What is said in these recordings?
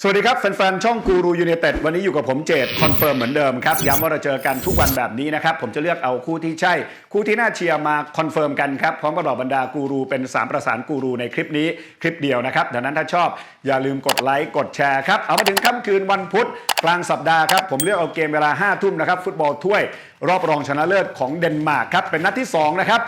สวัสดีครับ แฟนๆ ช่องกูรูยูเนเต็ดวันนี้อยู่กับผมเจดคอนเฟิร์มเหมือนเดิมครับย้ำว่าเราเจอกันทุกวันแบบนี้นะครับ ผมจะเลือกเอาคู่ที่ใช่ คู่ที่น่าเชียร์มาคอนเฟิร์มกันครับ พร้อมกับเหล่าบรรดากูรูเป็น 3 ประสานกูรูในคลิปนี้ คลิปเดียวนะครับ ดังนั้นถ้าชอบอย่าลืมกดไลค์กดแชร์ครับ เอามาถึงค่ำคืนวันพุธกลางสัปดาห์ครับ ผมเลือกเอาเกมเวลา5ทุ่มนะครับฟุตบอลถ้วย รอบรองชนะเลิศของเดนมาร์กครับเป็นนัดที่สองนะครับ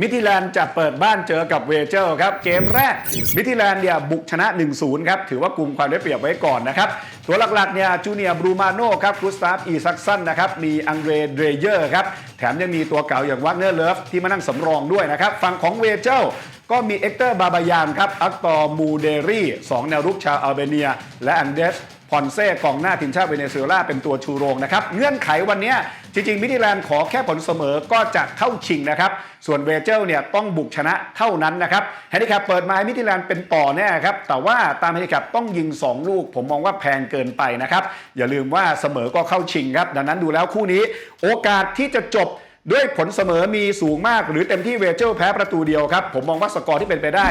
มิทิแลนด์จะเปิดบ้านเจอกับเวเจอร์ครับ เกมแรก มิทิแลนด์เนี่ยบุกชนะ 1-0 ครับ ถือว่ากลุ่มความได้เปรียบไว้ก่อนนะครับ ตัวหลักๆเนี่ยจูเนียร์บรูมาโน่ครับกุสตาฟอีซักซันนะครับ มีอังเดรเดรเยอร์ครับ แถมยังมีตัวเก่าอย่างวักเนอร์เลิฟที่มานั่งสำรองด้วยนะครับ ฝั่งของเวเจอร์ก็มีเอ็กเตอร์บาบายานครับอักตอร์มูเดรีสองแนวรุกชาวอัลเบเนีย และอันเดส พอนเซ่กองหน้าทีมชาติเวเนซุเอลาเป็นตัวชูโรงนะครับ เงื่อนไขวันนี้จริงๆ มิทิแลนด์ขอแค่ผลเสมอก็จะเข้าชิงนะครับ ส่วนเวเจลเนี่ยต้องบุกชนะเท่านั้นนะครับแฮนดิแคปเปิดมาให้มิทิแลนด์เป็นต่อแน่ครับ แต่ว่าตามแฮนดิแคปต้องยิง 2 ลูก ผมมองว่าแพงเกินไปนะครับ อย่าลืมว่าเสมอก็เข้าชิงครับดังนั้นดูแล้วคู่นี้ โอกาสที่จะจบด้วยผลเสมอมีสูงมาก หรือเต็มที่เวเจลแพ้ประตูเดียวครับผมมองว่าสกอร์ที่เป็นไปได้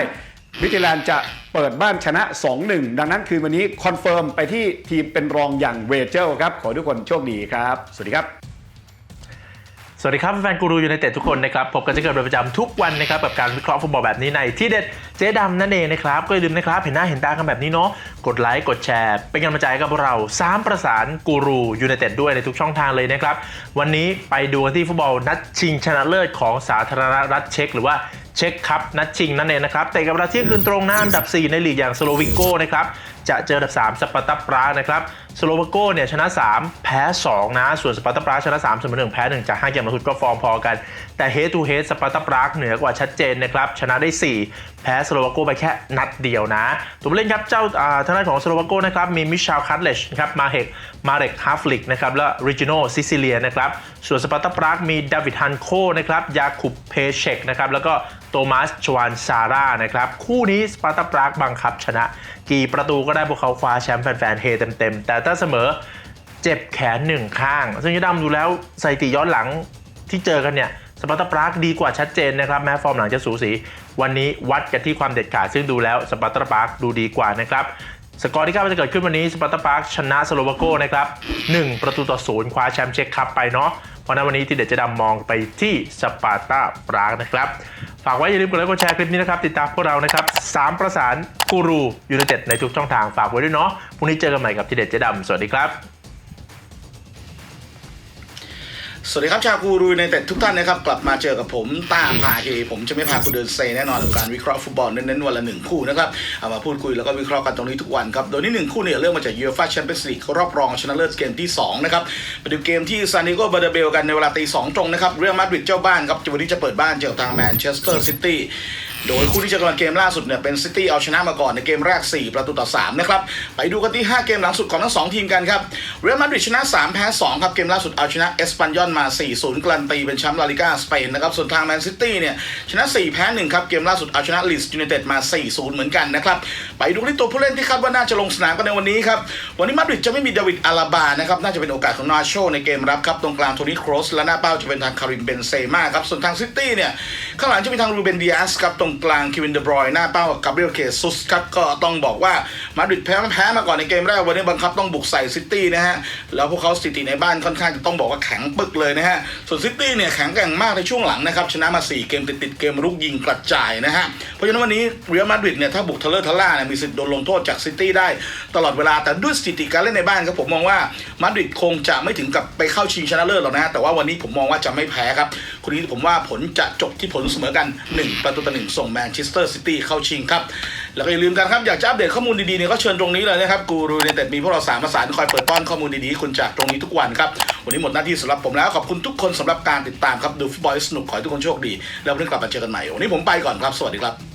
มิทิแลนด์จะเปิดบ้านชนะ 2-1 ดังนั้นคืนวันนี้คอนเฟิร์มไปที่ทีมเป็นรองอย่างเวเจลครับ ขอทุกคนโชคดีครับ สวัสดีครับ สวัสดีครับ แฟนกูรูยูไนเต็ดทุกคนนะครับพบกันเช่นเคยเป็นประจำทุกวันนะครับ กับการวิเคราะห์ฟุตบอลแบบนี้ในที่เด็ดเจ๊ดำนั่นเองนะครับ ก็อย่าลืมนะครับ เห็นหน้าเห็นตากันแบบนี้เนาะกดไลค์กดแชร์ เป็นกำลังใจกับเราสามประสานกูรูยูไนเต็ดด้วยในทุกช่องทางเลยนะครับวันนี้ไปดูกันที่ฟุตบอลนัดชิงชนะเลิศของสาธารณรัฐเช็กหรือว่า เช็กคัพนัดชิงนั่นเองนะครับแต่กับเวลาเที่ยงคืนตรงหน้าอันดับ 4 ในลีกอย่างสโลวิโกนะครับจะเจออันดับ 3 สปาร์ตาปรานะครับสโลวาโกเนี่ยชนะ 3 แพ้ 2 นะ ส่วนสปาร์ตาปราชนะ3เสมอ1แพ้ 1 จาก 5 เกมลังสุดก็ฟอร์มพอกัน แต่เฮ d ทูเฮ d สปาร์ตาปราเหนือกว่าชัดเจนนะครับชนะได้ 4 แพ้สโลวาโกไปแค่นัดเดียวนะ ตัวเล่นครับเจ้าทางด้านของสโลวาโกนะครับมีมิชาลคัตเลชนะครับมาเฮกมาเร็กฮาฟลิกนะครับและริจิโนซิซิเลียนะครับส่วนสปาร์ตาปรามีดาวิดฮันโคนะครับยาคุปเพเชกนะครับแล้วก็ โตมัสชวานซาร่านะครับ คู่นี้สปาร์ตาปรากบังคับชนะ กี่ประตูก็ได้พวกเขาคว้าแชมป์แฟนๆเฮเต็มๆ แต่ถ้าเสมอเจ็บแขนหนึ่งข้าง ซึ่งยดำดูแล้วสถิติย้อนหลังที่เจอกันเนี่ยสปาร์ตาปรากดีกว่าชัดเจนนะครับ แม้ฟอร์มหลังจะสูสี วันนี้วัดกันที่ความเด็ดขาดซึ่งดูแล้วสปาร์ตาปรากดูดีกว่านะครับสกอร์ที่คาดว่าจะเกิดขึ้นวันนี้สปาร์ตาปาร์กชนะสโลวาโกนะครับ1ประตูต่อศูนย์คว้าแชมป์เช็คคัพไปเนาะ เพราะนั้นวันนี้ที่เด็ดจะดำมองไปที่สปาร์ตาปรางนะครับ ฝากไว้อย่าลืมกดไลค์กดแชร์คลิปนี้นะครับ ติดตามพวกเรานะครับสามประสานกูรูยูไนเต็ดในทุกช่องทางฝากไว้ด้วยเนาะพรุ่งนี้เจอกันใหม่กับที่เด็ดเจะดำสวัสดีครับ สวัสดีครับชาวกูรูในแต่ทุกท่านนะครับ กลับมาเจอกับผมต้าพาเฮผมจะไม่พาคุณเดินเซแน่นอนกับการวิเคราะห์ฟุตบอลเน้นๆวันละหนึ่งคู่นะครับเอามาพูดคุยแล้วก็วิเคราะห์กันตรงนี้ทุกวันครับ โดยนี้หนึ่งคู่เนี่ยเริ่มมาจากยูฟ่าแชมเปี้ยนส์ลีกรอบรองชนะเลิศเกมที่สองนะครับไปดูเกมที่ซานิโกบาเดเบลกันในเวลาตีสองตรงนะครับเรอัลมาดริดเจ้าบ้านครับวันนี้จะเปิดบ้านเจอกับทางแมนเชสเตอร์ซิตี้ โดยคู่ที่จะกำลังเกมล่าสุดเนี่ยเป็นซิตี้เอาชนะมาก่อนในเกมแรก 4 ประตูต่อ3นะครับไปดูกันที่ 5 เกมหลังสุดของทั้ง 2 ทีมกันครับเรอัลมาดริดชนะ 3 แพ้ 2 ครับ เกมล่าสุดเอาชนะเอสปันยอนมา 4-0การันตีเป็นแชมป์ลาลิก้าสเปนนะครับส่วนทางแมนซิตี้เนี่ยชนะ 4 แพ้ 1 ครับ เกมล่าสุดเอาชนะลีสยูไนเต็ดมา 4-0 เหมือนกันนะครับไปดูที่ตัวผู้เล่นที่คาดว่าน่าจะลงสนามกันในวันนี้ครับวันนี้มาดริดจะไม่มีเดวิดอาลาบานะครับน่าจะเป็นโอกาสของนาโชในเกมรับครับตรงกลางโทนี่โครสและหน้าเป้าจะเป็นทางคาริมเบนเซม่าครับส่วนทางซิตี้เนี่ยข้างหลังจะมีทางรูเบนดิอาสครับตรงกลางคิวินเดบรอยหน้าเป้ากับกาเบรียลเคซุสครับก็ต้องบอกว่ามาดริดแพ้แพ้มาก่อนในเกมแรกวันนี้บังคับต้องบุกใส่ซิตี้นะฮะแล้วพวกเขาสถิติในบ้านค่อนข้างจะต้องบอกว่าแข็งปึกเลยนะฮะส่วนซิตี้เนี่ยแข็งแกร่งมากในช่วงหลังนะครับชนะมา 4 เกมติดๆเกมรุกยิงกระจายนะฮะเพราะฉะนั้นวันนี้เรอัลมาดริดเนี่ยถ้าบุกทะเลอร์ทะล่าเนี่ยมีสิทธิ์โดนลงโทษจากซิตี้ได้ตลอดเวลาแต่ด้วยสถิติการเล่นในบ้านครับผมมองว่ามาดริดคงจะไม่ถึงกับไปเข้าชิงชนะเลิศหรอกนะฮะแต่ว่าวันนี้ผมมองว่าจะไม่แพ้ครับ คนนี้ผมว่าผลจะจบที่ผลเสมอกัน 1 ประตูต่อหนึ่งส่งแมนเชสเตอร์ซิตี้เข้าชิงครับ แล้วก็อย่าลืมกันครับ อยากจะอัปเดตข้อมูลดีๆเนี่ยก็เชิญตรงนี้เลยนะครับกูรูในแต่มีพวกเราสามประสานคอยเปิดป้อนข้อมูลดีๆคุณจากตรงนี้ทุกวันครับวันนี้หมดหน้าที่สำหรับผมแล้วขอบคุณทุกคนสำหรับการติดตามครับดูฟุตบอลสนุกขอให้ทุกคนโชคดี แล้ววันนี้กลับมาเจอกันใหม่วันนี้ผมไปก่อนครับสวัสดีครับ